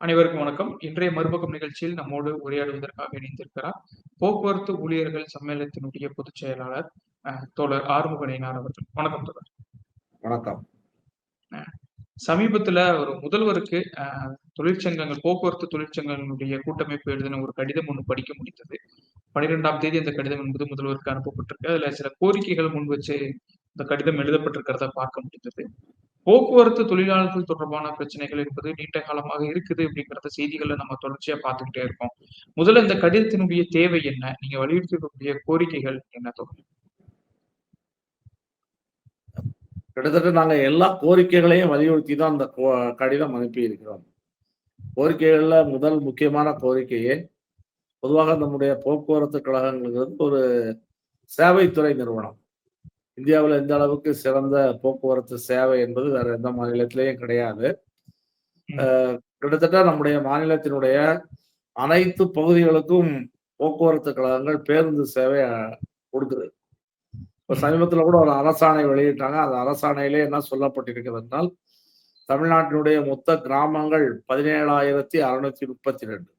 அனைவருக்கும் வணக்கம். இன்றைய மறுபக்கம் நிகழ்ச்சியில் நம்மோடு உரையாடுவதற்காக இணைந்திருக்கிறார். போக்குவரத்து ஊழியர்கள் சம்மேளனத்தினுடைய பொதுச் செயலாளர் தோழர் ஆறுமுகநயினார் அவர்கள். வணக்கம் தோழர். வணக்கம். சமீபத்தில ஒரு முதல்வருக்கு தொழிற்சங்கங்கள் போக்குவரத்து தொழிற்சங்கங்களுடைய கூட்டமைப்பு எழுதின ஒரு கடிதம் ஒண்ணு படிக்க முடிந்தது. 12ஆம் தேதி அந்த கடிதம் என்பது முதல்வருக்கு அனுப்பப்பட்டிருக்கு. அதுல சில கோரிக்கைகள் முன் வச்சு இந்த கடிதம் எழுதப்பட்டிருக்கிறத பார்க்க முடிந்தது. போக்குவரத்து தொழிலாளர்கள் தொடர்பான பிரச்சனைகள் என்பது நீண்ட காலமாக இருக்குது அப்படிங்கிறத செய்திகளை நம்ம தொடர்ச்சியா பார்த்துக்கிட்டே இருக்கோம். முதல்ல இந்த கடிதத்தினுடைய தேவை என்ன? நீங்க வலியுறுத்தக்கூடிய கோரிக்கைகள் என்ன தோழர்? கிட்டத்தட்ட நாங்க எல்லா கோரிக்கைகளையும் வலியுறுத்தி தான் அந்த கோ கடிதம் அனுப்பியிருக்கிறோம். கோரிக்கைகள்ல முதல் முக்கியமான கோரிக்கையே, பொதுவாக நம்முடைய போக்குவரத்து கழகங்கள்ங்கிறது ஒரு சேவைத்துறை நிறுவனம். இந்தியாவுல இந்த அளவுக்கு சிறந்த போக்குவரத்து சேவை என்பது வேற எந்த மாநிலத்திலயும் கிடையாது. கிட்டத்தட்ட நம்முடைய மாநிலத்தினுடைய அனைத்து பகுதிகளுக்கும் போக்குவரத்து கழகங்கள் பேருந்து சேவை குடுக்குது. இப்ப. சமீபத்தில கூட ஒரு அரசாணை வெளியிட்டாங்க. அந்த அரசாணையிலே என்ன சொல்லப்பட்டிருக்கிறது என்றால், தமிழ்நாட்டினுடைய மொத்த கிராமங்கள் 17,632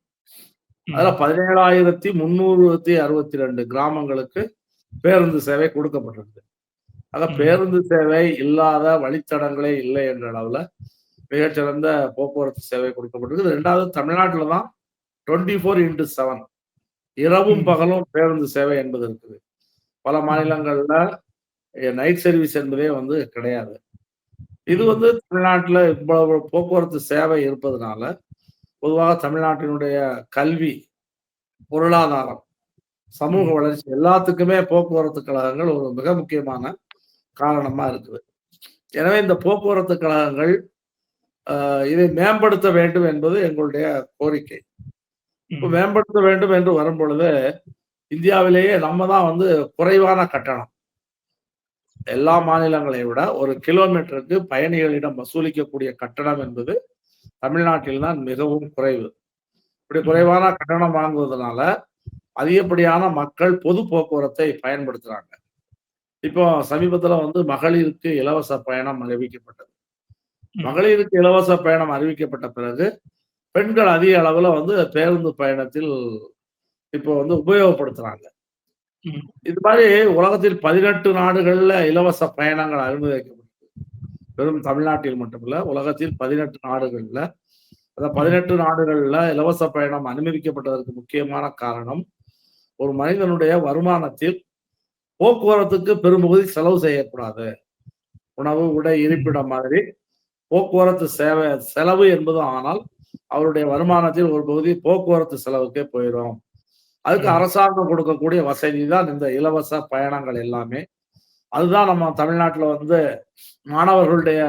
அதுல ம். 17,362 கிராமங்களுக்கு பேருந்து சேவை கொடுக்கப்பட்டிருக்கு. ஆக. பேருந்து சேவை இல்லாத வழித்தடங்களே இல்லை என்ற அளவுல மிகச்சிறந்த போக்குவரத்து சேவை கொடுக்கப்பட்டிருக்கு. 2வது தமிழ்நாட்டில தான் 24x7 இரவும் ம். பகலும் பேருந்து சேவை என்பது இருக்குது. பல. மாநிலங்கள்ல நைட் சர்வீஸ் என்பதே வந்து கிடையாது. இது. வந்து தமிழ்நாட்டில இவ்வளவு போக்குவரத்து சேவை இருப்பதனால, பொதுவாக தமிழ்நாட்டினுடைய கல்வி, பொருளாதாரம், சமூக. வளர்ச்சி எல்லாத்துக்குமே போக்குவரத்து கழகங்கள் ஒரு மிக முக்கியமான காரணமா இருக்குது. எனவே இந்த போக்குவரத்து கழகங்கள் இதை மேம்படுத்த வேண்டும் என்பது எங்களுடைய கோரிக்கை. இப்ப. மேம்படுத்த வேண்டும் என்று வரும்பொழுது, இந்தியாவிலேயே நம்ம தான் வந்து குறைவான கட்டணம். எல்லா மாநிலங்களை விட ஒரு கிலோமீட்டருக்கு பயணிகளிடம் வசூலிக்கக்கூடிய கட்டணம் என்பது தமிழ்நாட்டில் தான் மிகவும் குறைவு. இப்படி. குறைவான கட்டணம் வாங்குவதனால, அதிகப்படியான மக்கள் பொது போக்குவரத்தை பயன்படுத்துறாங்க. இப்போ சமீபத்தில வந்து மகளிருக்கு இலவச பயணம் அறிவிக்கப்பட்டது. மகளிருக்கு இலவச பயணம் அறிவிக்கப்பட்ட பிறகு, பெண்கள் அதிக அளவுல வந்து பேருந்து பயணத்தில் இப்போ வந்து உபயோகப்படுத்துறாங்க. இது மாரி உலகத்தில் 18 நாடுகள்ல இலவச பயணங்கள் அனுமதிக்கப்பட்டிருக்கு. வெறும் தமிழ்நாட்டில் மட்டுமல்ல, உலகத்தில் 18 நாடுகள்ல, அந்த. 18 நாடுகள்ல இலவச பயணம் அனுமதிக்கப்பட்டதற்கு முக்கியமான காரணம், ஒரு மனிதனுடைய வருமானத்தில் போக்குவரத்துக்கு பெரும்பகுதி செலவு செய்யக்கூடாது. உணவு, உடை. இருப்பிடம் மாதிரி போக்குவரத்து சேவை செலவு என்பது ஆனால், அவருடைய வருமானத்தில் ஒரு பகுதி போக்குவரத்து செலவுக்கே போயிரும். அதுக்கு. அரசாங்கம் கொடுக்கக்கூடிய வசதி தான் இந்த இலவச பயணங்கள் எல்லாமே. அதுதான் நம்ம தமிழ்நாட்டுல வந்து மாணவர்களுடைய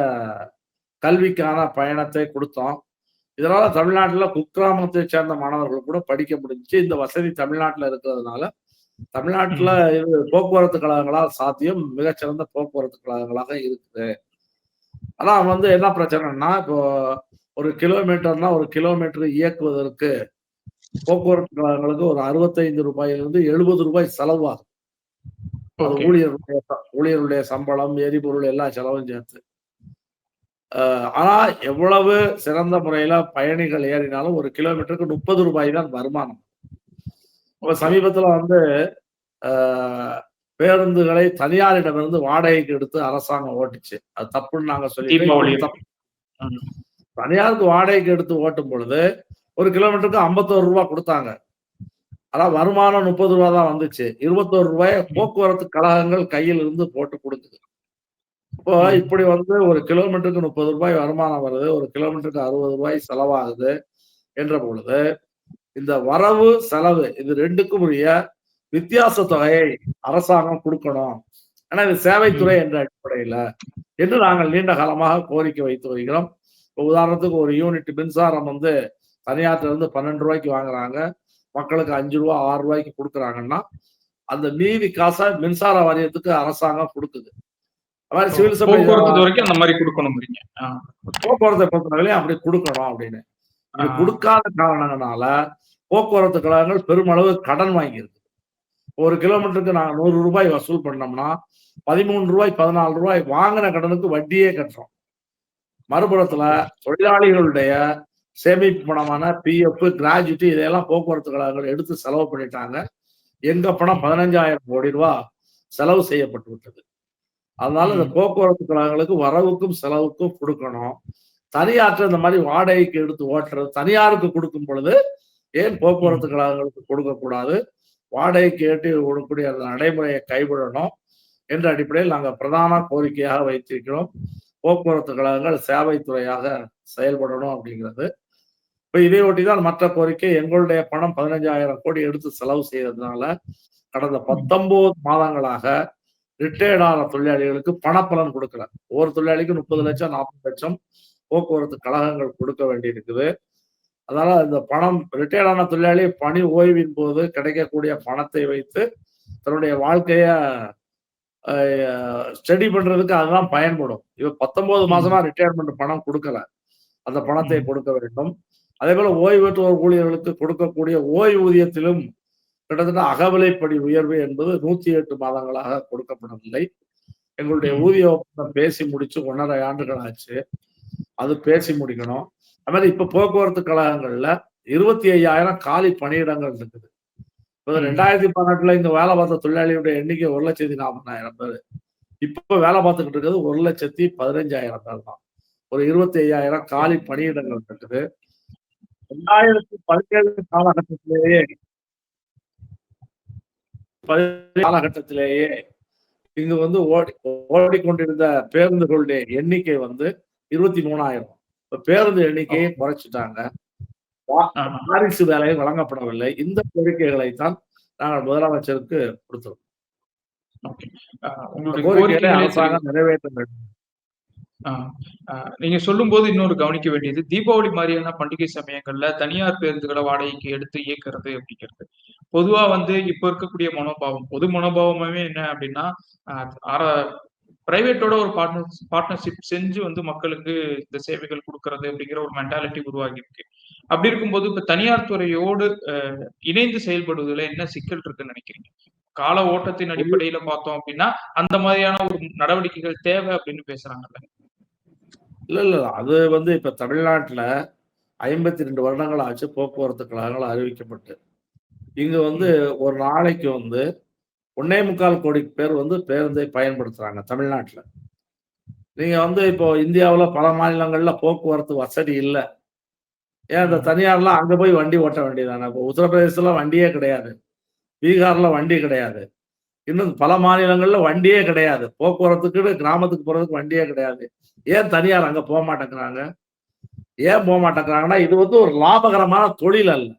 கல்விக்கான பயணத்தை குடுத்தோம். இதனால தமிழ்நாட்டுல குக்கிராமத்தைச் சேர்ந்த மாணவர்கள் கூட படிக்க முடிஞ்சுச்சு. இந்த வசதி தமிழ்நாட்டுல இருக்கிறதுனால, தமிழ்நாட்டுல. இது போக்குவரத்து கழகங்களால் சாத்தியம். மிகச்சிறந்த போக்குவரத்து கழகங்களாக இருக்குது. ஆனா வந்து என்ன பிரச்சனைன்னா, இப்போ ஒரு கிலோமீட்டர்னா, ஒரு கிலோமீட்டர் இயக்குவதற்கு போக்குவரத்து கழகங்களுக்கு ஒரு ரூ. 65லிருந்து ரூ. 70 செலவாகும். ச ஊழியர்களுடைய சம்பளம், எரிபொருள் எல்லா செலவும் சேர்த்து. ஆனா எவ்வளவு சிறந்த முறையில பயணிகள் ஏறினாலும் ஒரு கிலோமீட்டருக்கு ரூ. 30 தான் வருமானம். இப்ப. சமீபத்தில வந்து பேருந்துகளை தனியாரிடமிருந்து வாடகைக்கு எடுத்து அரசாங்கம் ஓட்டுச்சு. அது தப்புன்னு நாங்க ம். தனியாருக்கு வாடகைக்கு எடுத்து ஓட்டும் பொழுது, ஒரு கிலோமீட்டருக்கு ரூ. 51 குடுத்தாங்க. ஆனா வருமானம் ரூ. 30 தான் வந்துச்சு. ரூ. 21 ம். போக்குவரத்து கழகங்கள் கையில் இருந்து போட்டு குடுக்குது. இப்போ. இப்படி வந்து ஒரு கிலோமீட்டருக்கு ரூ. 30 வருமானம் வருது. ஒரு கிலோமீட்டருக்கு ரூ. 60 செலவாகுது என்ற பொழுது, இந்த வரவு, செலவு இது 2க்கும் உரிய வித்தியாச தொகையை அரசாங்கம் குடுக்கணும். ஏன்னா இது சேவைத்துறை. என்ற அடிப்படையில, என்று நாங்கள் நீண்ட காலமாக கோரிக்கை வைத்து வருகிறோம். உதாரணத்துக்கு ஒரு யூனிட் மின்சாரம் வந்து தனியார்ட்ட இருந்து ரூ. 12 வாங்குறாங்க. மக்களுக்கு ரூ. 5 ரூ. 6 குடுக்குறாங்கன்னா, அந்த மீதி காச மின்சார வாரியத்துக்கு அரசாங்கம் குடுக்குது. ஓ! சிவில் போக்குவரத்து துறைக்கு அந்த மாரி குடுக்கணும்ங்கிறீங்க. ஆ. போக்குவரத்த பொறுத்தவரையிலும் அப்படி குடுக்கணும் அப்படின்னு. இப்படி குடுக்காத காரணங்கனால, போக்குவரத்து கழகங்கள் பெருமளவு கடன் வாங்கியிருக்கு. ஒரு கிலோமீட்டருக்கு நாங்க ரூ. 100 வசூல் பண்ணோம்னா, ரூ. 13 ரூ. 14 வாங்குன கடனுக்கு வட்டியே கட்டுறோம். மறுபுறத்துல தொழிலாளிகளுடைய சேமிப்பு பணமான பிஎஃப் கிராஜுவிட்டி இதையெல்லாம் போக்குவரத்து கழகங்கள் எடுத்து செலவு பண்ணிட்டாங்க எங்க பணம் பதினஞ்சாயிரம் கோடி ரூபாய் செலவு செய்யப்பட்டு விட்டது அதனால இந்த. போக்குவரத்து கழகங்களுக்கு வரவுக்கும் செலவுக்கும் கொடுக்கணும் தனியாற்ற இந்த மாதிரி வாடகைக்கு எடுத்து ஓட்டுறது தனியாருக்கு கொடுக்கும் பொழுது ஏன் போக்குவரத்து கழகங்களுக்கு கொடுக்க கூடாது வாடகைக்கு ஏற்றி கொடுக்கக்கூடிய அந்த நடைமுறையை கைவிடணும் என்ற அடிப்படையில் நாங்கள் பிரதான கோரிக்கையாக வைத்திருக்கிறோம். போக்குவரத்து கழகங்கள் சேவைத்துறையாக செயல்படணும் அப்படிங்கிறது. இப்ப இதை ஒட்டி தான் மற்ற கோரிக்கை எங்களுடைய பணம் பதினஞ்சாயிரம் கோடி எடுத்து செலவு செய்யறதுனால கடந்த பத்தொன்பது மாதங்களாக ரிட்டையர்ட் ஆன தொழிலாளிகளுக்கு பணப்பலன் கொடுக்கல. ஒவ்வொரு தொழிலாளிக்கும் முப்பது லட்சம் நாற்பது லட்சம் போக்குவரத்து கழகங்கள் கொடுக்க வேண்டியிருக்குது. அதனால இந்த பணம் ரிட்டையர்ட் ஆன தொழிலாளி பணி ஓய்வின் போது கிடைக்கக்கூடிய பணத்தை வைத்து தன்னுடைய வாழ்க்கைய ஸ்டடி பண்றதுக்கு அதுதான் பயன்படும். இவ பத்தொன்பது மாசமா ரிட்டையர்மெண்ட் பணம் கொடுக்கல. அந்த பணத்தை. கொடுக்க வேண்டும். அதே போல ஓய்வு பெற்றோர் ஊழியர்களுக்கு கொடுக்கக்கூடிய ஓய்வூதியத்திலும் கிட்டத்தட்ட அகவிலைப்படி உயர்வு என்பது நூத்தி எட்டு மாதங்களாக கொடுக்கப்படவில்லை. எங்களுடைய. ஊதிய ஒப்பந்தம் பேசி முடிச்சு ஒன்றரை ஆண்டுகள் ஆச்சு. அது பேசி முடிக்கணும். அது மாதிரி இப்ப போக்குவரத்து கழகங்கள்ல இருபத்தி ஐயாயிரம் காலி பணியிடங்கள் இருக்குது. இப்போ. ரெண்டாயிரத்தி பதினெட்டுல இங்க வேலை பார்த்த தொழிலாளியுடைய எண்ணிக்கை ஒரு லட்சத்தி நாற்பதாயிரம் பேர். இப்போ வேலை பார்த்துக்கிட்டு இருக்கிறது ஒரு லட்சத்தி பதினஞ்சாயிரம் பேர் தான். ஒரு இருபத்தி ஐயாயிரம் காலி பணியிடங்கள் இருக்குது. ரெண்டாயிரத்தி பதினேழு காலகட்டத்திலேயே காலகட்டத்திலேயே இங்கு வந்து ஓடி ஓடிக்கொண்டிருந்த பேருந்துகளுடைய எண்ணிக்கை வந்து இருபத்தி மூணாயிரம். இப்ப பேருந்து எண்ணிக்கையை குறைச்சிட்டாங்க. வாரிசு வேலை வழங்கப்படவில்லை. இந்த கோரிக்கைகளை தான் நாங்கள் முதலமைச்சருக்கு கொடுத்தோம் அரசாங்கம் நிறைவேற்ற வேண்டும். நீங்க சொல்லும்போது இன்னொரு கவனிக்க வேண்டியது தீபாவளி மாதிரியான பண்டிகை சமயங்கள்ல தனியார் பேருந்துகளை வாடகைக்கு எடுத்து இயக்குறது அப்படிங்கிறது. பொதுவா வந்து இப்ப இருக்கக்கூடிய மனோபாவம் பொது மனோபாவமே என்ன அப்படின்னா பிரைவேட்டோட ஒரு பார்ட்னர் பார்ட்னர்ஷிப் செஞ்சு வந்து மக்களுக்கு இந்த சேவைகள் கொடுக்கறது அப்படிங்கிற ஒரு மென்டாலிட்டி உருவாகி இருக்கு. அப்படி இருக்கும்போது இப்ப தனியார் துறையோடு இணைந்து செயல்படுவதில் என்ன சிக்கல் இருக்குன்னு நினைக்கிறீங்க? கால ஓட்டத்தின் அடிப்படையில பார்த்தோம் அப்படின்னா அந்த மாதிரியான ஒரு நடவடிக்கைகள் தேவை அப்படின்னு பேசுறாங்கல்ல. இல்ல இல்ல அது வந்து இப்ப தமிழ்நாட்டுல ஐம்பத்தி ரெண்டு வருடங்கள் ஆச்சு. போக்குவரத்து கழகங்கள் அறிவிக்கப்பட்டு. இங்க வந்து ஒரு நாளைக்கு வந்து ஒன்னே முக்கால் கோடி பேர் வந்து பேருந்தை பயன்படுத்துறாங்க தமிழ்நாட்டில். நீங்க வந்து இப்போ இந்தியாவில் பல மாநிலங்கள்ல போக்குவரத்து வசதி இல்லை. ஏன் அந்த தனியார்லாம் அங்க போய் வண்டி ஓட்ட வேண்டியதானே? இப்போ உத்தரப்பிரதேசத்துல வண்டியே கிடையாது. பீகார்ல வண்டி கிடையாது. இன்னும் பல மாநிலங்கள்ல வண்டியே கிடையாது. போக்குவரத்துக்கு கிராமத்துக்கு போறதுக்கு வண்டியே கிடையாது. ஏன் தனியார் அங்க போக மாட்டேங்கிறாங்க ஏன் போக மாட்டேங்கிறாங்கன்னா இது வந்து ஒரு லாபகரமான தொழில் அல்ல.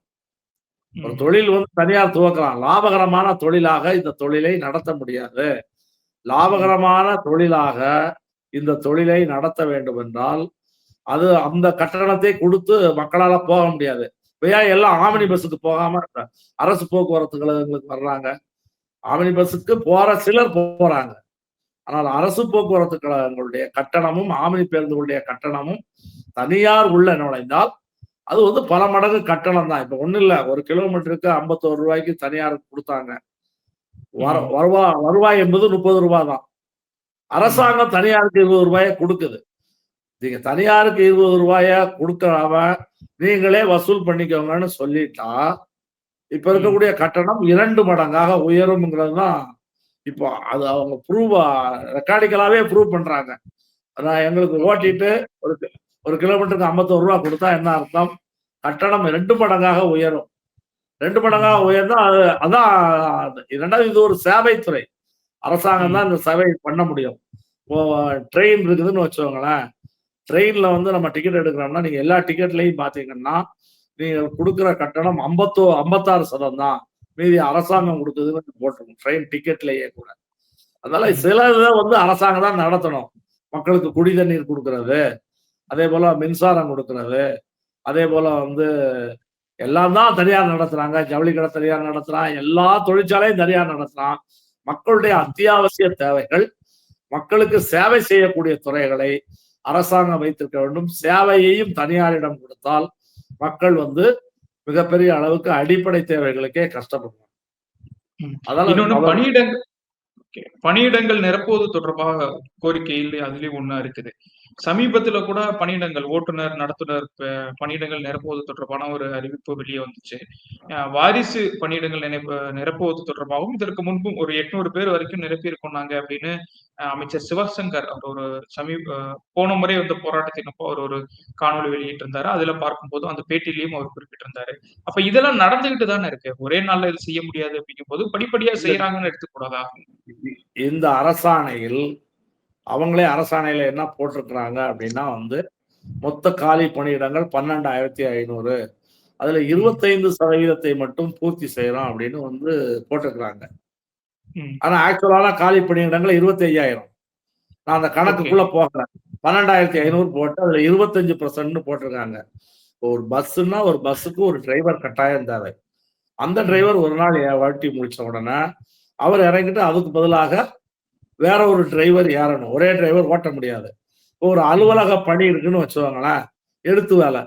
ஒரு தொழில் வந்து தனியார் துவக்கலாம். லாபகரமான தொழிலாக இந்த தொழிலை நடத்த முடியாது. லாபகரமான தொழிலாக இந்த தொழிலை நடத்த வேண்டும் என்றால் அது அந்த கட்டணத்தை கொடுத்து மக்களால போக முடியாது. இப்பயா எல்லாம் ஆமினி பஸ்ஸுக்கு போகாம அரசு போக்குவரத்து கழகங்களுக்கு வர்றாங்க. ஆமினி பஸ்ஸுக்கு போற சிலர் போறாங்க. ஆனால் அரசு போக்குவரத்து கழகங்களுடைய கட்டணமும் ஆமினி பேருந்துகளுடைய கட்டணமும் தனியார் உள்ள நுழைந்தால் அது வந்து பல மடங்கு கட்டணம் தான். இப்ப ஒண்ணு இல்ல. ஒரு கிலோமீட்டருக்கு ஐம்பத்தோரு ரூபாய்க்கு தனியாருக்கு கொடுத்தாங்க. வர-. வருவா வருவாய் என்பது முப்பது ரூபாய் தான். அரசாங்கம் தனியாருக்கு இருபது ரூபாயை கொடுக்குது. நீங்க தனியாருக்கு இருபது ரூபாய கொடுக்காம நீங்களே வசூல் பண்ணிக்கோங்கன்னு சொல்லிட்டா இப்ப இருக்கக்கூடிய கட்டணம் இரண்டு மடங்காக உயரும்ங்கிறது தான் இப்போ அது அவங்க ப்ரூவ் ரெக்கார்டிக்கலாவே ப்ரூவ் பண்றாங்க. நான் எங்களுக்கு ஓட்டிட்டு ஒரு ஒரு கிலோமீட்டருக்கு ஐம்பத்தோரு ரூபா கொடுத்தா என்ன அர்த்தம்? கட்டணம் ரெண்டு மடங்காக உயரும். ரெண்டு மடங்காக உயர்ந்தா அது அதான் இரண்டாவது இது ஒரு சேவைத்துறை அரசாங்கம் தான் இந்த சேவை பண்ண முடியும். ட்ரெயின் இருக்குதுன்னு வச்சுக்கோங்களேன். ட்ரெயின்ல வந்து நம்ம டிக்கெட் எடுக்கிறோம்னா நீங்க எல்லா டிக்கெட்லையும் பாத்தீங்கன்னா நீங்க கொடுக்குற கட்டணம் ஐம்பத்தோ ஐம்பத்தாறு சதம் தான் மீதி அரசாங்கம் கொடுக்குதுன்னு போட்டிருக்கும். ட்ரெயின் டிக்கெட்லயே கூட. அதனால சில இதை வந்து அரசாங்கம் தான் நடத்தணும். மக்களுக்கு குடி தண்ணீர் கொடுக்கறது. அதே போல மின்சாரம் கொடுக்கறது. அதே போல வந்து எல்லாம் தான் தனியார் நடத்துறாங்க. ஜவுளி கடை தனியார் நடத்துறான். எல்லா தொழிற்சாலையும் தனியார் நடத்துறான். மக்களுடைய அத்தியாவசிய தேவைகள் மக்களுக்கு சேவை செய்யக்கூடிய துறைகளை அரசாங்கம் வைத்திருக்க வேண்டும். சேவையையும் தனியாரிடம் கொடுத்தால் மக்கள் வந்து மிகப்பெரிய அளவுக்கு அடிப்படை தேவைகளுக்கே கஷ்டப்படுவாங்க. அதனால பணியிடங்கள். பணியிடங்கள் நிரப்புவது தொடர்பாக கோரிக்கையில் அதுலயும் ஒண்ணா இருக்குது. சமீபத்துல கூட பணியிடங்கள் ஓட்டுநர், நடத்துனர் பணியிடங்கள் நிரப்புவது தொடர்பான ஒரு அறிவிப்பு வெளிய வந்துச்சு. வாரிசு பணியிடங்கள் நினைப்பு நிரப்புவது தொடர்பாகவும் இதற்கு முன்பும் ஒரு 800 பேர் வரைக்கும் நிரப்பியிருக்கோம் நாங்க அப்படின்னு அமைச்சர் சிவசங்கர் அவர் ஒரு சமீப போன முறை வந்த போராட்டத்தினப்போ அவர் ஒரு காணொளி வெளியிட்டிருந்தாரு. அதுல பார்க்கும்போது அந்த பேட்டியிலயும் அவர் குறிப்பிட்டிருந்தாரு. அப்ப இதெல்லாம் நடந்துகிட்டு தானே இருக்கு. ஒரே நாள்ல இது செய்ய முடியாது அப்படிங்கும்போது படிப்படியா இல்ல. செய்றாங்கன்னு எடுத்துக்கூடாதா? இந்த அரசாணையில் அவங்களே அரசாணையில என்ன போட்டிருக்கிறாங்க அப்படின்னா வந்து, மொத்த காலி பணியிடங்கள் 12,500 அதுல ம். 25% மட்டும் பூர்த்தி செய்றோம் அப்படின்னு வந்து போட்டிருக்கிறாங்க. ஆனா ஆக்சுவலான காலி பணியிடங்கள் 25,000 நான் அந்த. கணக்குக்குள்ள போகல. 12,500 போட்டு அதுல 25%ன்னு போட்டிருக்காங்க. ஒரு பஸ்ஸுன்னா ஒரு பஸ்ஸுக்கு ஒரு டிரைவர் கட்டாயம் தேவை. அந்த. டிரைவர் ஒரு நாள் எ ஓட்டி முடிச்ச உடனே, அவர் இறங்கிட்டு அதுக்கு பதிலாக வேற ஒரு டிரைவர் ஏறணும். ஒரே டிரைவர் ஓட்ட முடியாது. ஒரு. அலுவலக பணி இருக்குன்னு வச்சுக்கோங்களேன். எழுத்து வேல.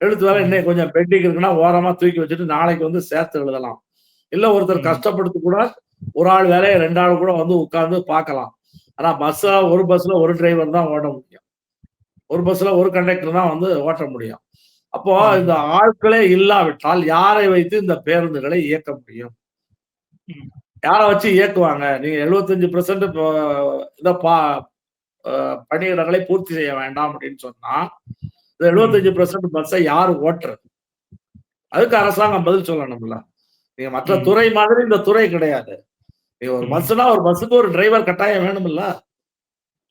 எழுத்து வேல. இன்னைக்கு கொஞ்சம் பெண்டிங் இருக்குன்னா, ஓரமா தூக்கி வச்சுட்டு நாளைக்கு வந்து சேர்த்து எழுதலாம். இல்ல ஒருத்தர் ம். கஷ்டப்பட்டு கூட ஒரு ஆள் வேலைய 2 ஆள் கூட வந்து உட்கார்ந்து பார்க்கலாம். ஆனா பஸ்ஸா ஒரு பஸ்ல ஒரு டிரைவர் தான் ஓட்ட முடியும். ஒரு பஸ்ல ஒரு கண்டக்டர் தான் வந்து ஓட்ட முடியும். அப்போ இந்த. ஆட்களே இல்லாவிட்டால் யாரை வைத்து இந்த பேருந்துகளை இயக்க முடியும்? யார வச்சு இயக்குவாங்க? நீங்க 75% இப்போ இத பா பணியிடங்களை பூர்த்தி செய்ய வேண்டாம் அப்படின்னு சொன்னா, இந்த ம். 75% பஸ்ஸ யாரு ஓட்டுறது? அதுக்கு அரசாங்கம் பதில் சொல்லணும்ல. நீங்க மற்ற. துறை மாதிரி இந்த துறை கிடையாது. நீங்க ஒரு ம். பஸ்ஸுனா ஒரு பஸ்ஸுக்கு ஒரு டிரைவர் கட்டாயம் வேணும்ல.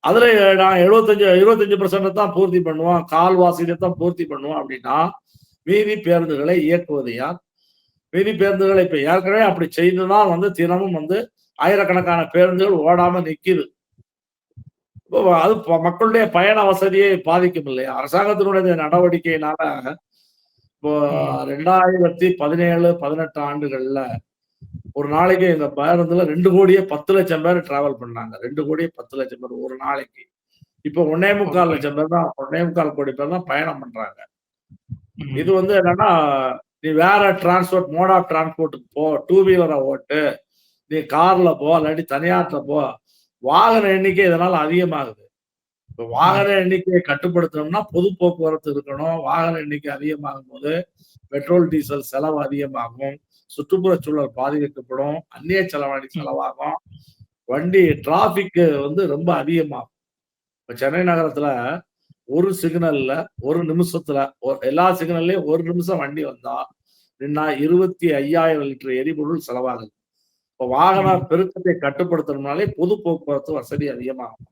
அதுல நான் 75 25% தான் பூர்த்தி பண்ணுவோம். கால்வாசியில தான் பூர்த்தி பண்ணுவோம் அப்படின்னா, மீதி பேருந்துகளை இயக்குவது யார்? மீதி பேருந்துகளை இப்ப ஏற்கனவே அப்படி செய்து தான் வந்து தினமும் வந்து ஆயிரக்கணக்கான பேருந்துகள் ஓடாம நிக்குது. அது மக்களுடைய பயண வசதியை பாதிக்கும் இல்லையா? அரசாங்கத்தினுடைய நடவடிக்கையினால இப்போ ம். 2017, 18 ஆண்டுகள்ல ஒரு நாளைக்கு எங்க பேருந்துல 2,10,00,000 பேர் டிராவல் பண்ணாங்க. 2,10,00,000 பேர் ஒரு நாளைக்கு. இப்போ 1,4 ஓகே. லட்சம் பேர் தான் 1,4 கோடி பேர் தான் பயணம் பண்றாங்க. இது. வந்து என்னன்னா, நீ வேற டிரான்ஸ்போர்ட் மோட் ஆஃப் டிரான்ஸ்போர்ட்க்கு போ. டூ வீலர ஓட்டு. நீ கார்ல போ. இல்லாட்டி தனியார்ல போ. வாகன எண்ணிக்கை இதனால அதிகமாகுது. இப்ப. வாகன எண்ணிக்கையை கட்டுப்படுத்தணும்னா, பொது போக்குவரத்து இருக்கணும். வாகன எண்ணிக்கை அதிகமாகும்போது, பெட்ரோல், டீசல் செலவு அதிகமாகும். சுற்றுப்புறச் சூழல் பாதிக்கப்படும். அந்நிய செலவாணி. செலவாகும். வண்டி டிராபிக் வந்து ரொம்ப அதிகமாகும். இப்ப சென்னை நகரத்துல ஒரு சிக்னல்ல, ஒரு நிமிஷத்துல எல்லா சிக்னல்லயும் 1 நிமிஷம் வண்டி வந்தா, நின்னா 25,000 லிட்டர் எரிபொருள் செலவாகுது. இப்ப வாகன. பெருக்கத்தை கட்டுப்படுத்தணும்னாலே பொது போக்குவரத்து வசதி அதிகமாகும்.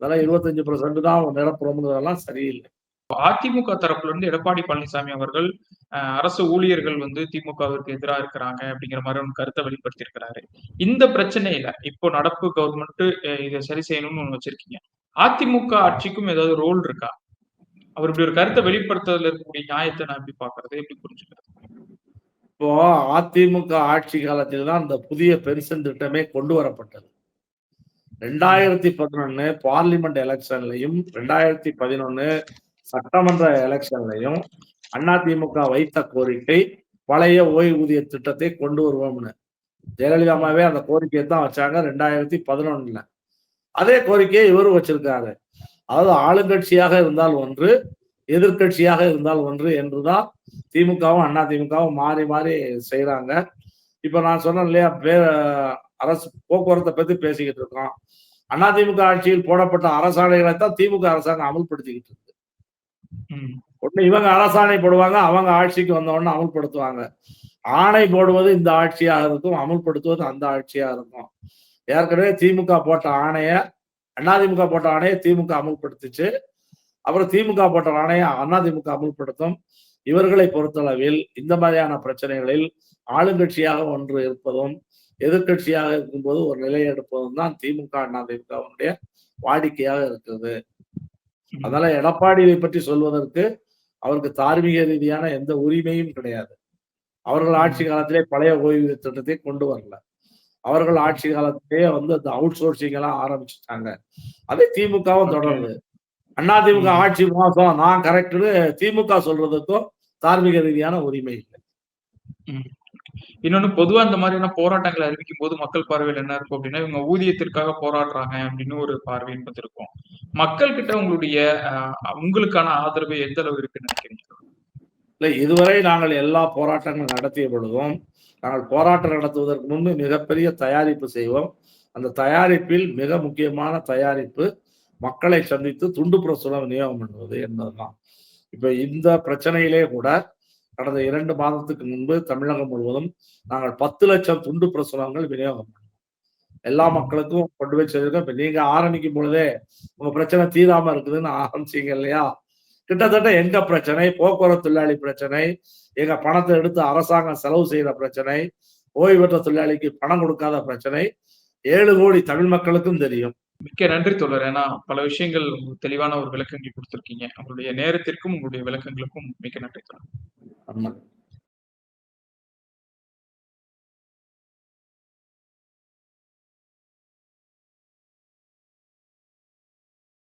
அதெல்லாம் 25% தான் நிரப்புறோம்ங்கிறதெல்லாம் சரியில்ல. அதிமுக தரப்புல இருந்து எடப்பாடி பழனிசாமி அவர்கள், அரசு ஊழியர்கள் வந்து திமுகவிற்கு எதிரா இருக்கிறாங்க அப்படிங்கிற மாரி ஒரு கருத்த வெளிப்படுத்தியிருக்கிறாரு. இந்த பிரச்சனையில இப்போ நடப்பு கவர்மெண்ட் இத சரி செய்யணும்னு ஒண்ணு வச்சிருக்கீங்க. அதிமுக ஆட்சிக்கும் ஏதாவது ரோல் இருக்கா? அவர் இப்படி ஒரு கருத்தை வெளிப்படுத்துறதுல இருக்கக்கூடிய நியாயத்தை நான் எப்படி பாக்குறது எப்படி புரிஞ்சுக்கிறது? இப்போ அதிமுக ஆட்சி காலத்தில் தான் அந்த புதிய பென்ஷன் திட்டமே கொண்டு வரப்பட்டது. ரெண்டாயிரத்தி பதினொன்னு பார்லிமெண்ட் எலெக்ஷன்லையும் ரெண்டாயிரத்தி பதினொன்னு சட்டமன்ற எலெக்ஷன்லையும் அதிமுக வைத்த கோரிக்கை, பழைய ஓய்வூதிய திட்டத்தை கொண்டு வருவோம்னு. ஜெயலலிதாமாவே அந்த கோரிக்கையை தான் வச்சாங்க 2011ல. அதே கோரிக்கையை இவரும் வச்சிருக்காரு. அதாவது ஆளுங்கட்சியாக இருந்தால் ஒன்று, எதிர்க்கட்சியாக இருந்தால் ஒன்று என்றுதான் திமுகவும், அதிமுகவும் மாறி, மாறி செய்றாங்க. இப்ப நான் சொன்னேன் இல்லையா? பே அரசு போக்குவரத்த பத்தி பேசிக்கிட்டு இருக்கோம். அதிமுக ஆட்சியில் போடப்பட்ட அரசாணைகளை தான் திமுக அரசாங்கம் அமல்படுத்திக்கிட்டு இருக்கு. ஒண்ணு இவங்க அரசாணை போடுவாங்க, அவங்க ஆட்சிக்கு வந்த உடனே அமல்படுத்துவாங்க. ஆணை போடுவது இந்த ஆட்சியாக இருக்கும், அமல்படுத்துவது அந்த ஆட்சியா இருக்கும். ஏற்கனவே திமுக போட்ட ஆணைய, அதிமுக போட்ட ஆணையை திமுக அமுல்படுத்துச்சு அப்புறம் திமுக போட்ட ஆணையை அதிமுக அமுல்படுத்தும் இவர்களை பொறுத்தளவில் இந்த மாதிரியான பிரச்சனைகளில் ஆளுங்கட்சியாக ஒன்று இருப்பதும், எதிர்க்கட்சியாக இருக்கும்போது ஒரு நிலை எடுப்பதும் தான் திமுக, அதிமுகவினுடைய வாடிக்கையாக இருக்கிறது. அதனால எடப்பாடியை பற்றி சொல்வதற்கு அவருக்கு தார்மீக ரீதியான எந்த உரிமையும் கிடையாது. அவர்கள் ஆட்சி காலத்திலே பழைய ஓய்வு திட்டத்தை கொண்டு வரல. அவர்கள் ஆட்சி காலத்திலேயே வந்து அந்த அவுட் சோர்சிங் எல்லாம் ஆரம்பிச்சுட்டாங்க. அதே திமுகவும். தொடருது. அதிமுக ம். ஆட்சி மோசம், நான் கரெக்ட்ன்னு திமுக சொல்றதுக்கும் தார்மீக ரீதியான உரிமை இல்ல. இன்னொன்னு பொதுவா இந்த மாதிரியான போராட்டங்களை அறிவிக்கும் போது மக்கள் பார்வையில் என்ன இருக்கும் அப்படின்னா இவங்க ஊதியத்திற்காக போராடுறாங்க அப்படின்னு ஒரு பார்வை என்பது இருக்கும் மக்கள் கிட்ட உங்களுடைய உங்களுக்கான ஆதரவு எந்த அளவு இருக்குன்னு நினைக்கிறீங்க இல்லை இதுவரை நாங்கள் எல்லா போராட்டங்கள் நடத்திய பொழுதும் நாங்கள் போராட்டம் நடத்துவதற்கு முன்பு மிகப்பெரிய தயாரிப்பு செய்வோம். அந்த தயாரிப்பில் மிக முக்கியமான தயாரிப்பு மக்களை சந்தித்து துண்டு பிரசுரம் விநியோகம் பண்ணுவது என்பதுதான். இப்ப இந்த பிரச்சனையிலே கூட கடந்த இரண்டு மாதத்துக்கு முன்பு தமிழகம் முழுவதும் நாங்கள் பத்து லட்சம் துண்டு பிரசுரங்கள் விநியோகம் பண்ணோம். எல்லா மக்களுக்கும் கொண்டு போய் சேர்க்கோம் இப்போ நீங்க ஆரம்பிக்கும் பொழுதே உங்க பிரச்சனை தீராம இருக்குதுன்னு ஆரம்பிச்சீங்க இல்லையா? கிட்டத்தட்ட எங்க பிரச்சனை? போக்குவரத்து தொழிலாளி பிரச்சனை எங்க பணத்தை எடுத்து அரசாங்கம் செலவு செய்யற பிரச்சனை ஓய்வு பெற்ற தொழிலாளிக்கு பணம் கொடுக்காத பிரச்சனை. ஏழு கோடி தமிழ் மக்களுக்கும் தெரியும். மிக்க நன்றி தோழர். ஏன்னா பல விஷயங்கள் உங்களுக்கு தெளிவான ஒரு விளக்கங்கள் கொடுத்திருக்கீங்க. உங்களுடைய நேரத்திற்கும் உங்களுடைய விளக்கங்களுக்கும் மிக்க நன்றி ஆமா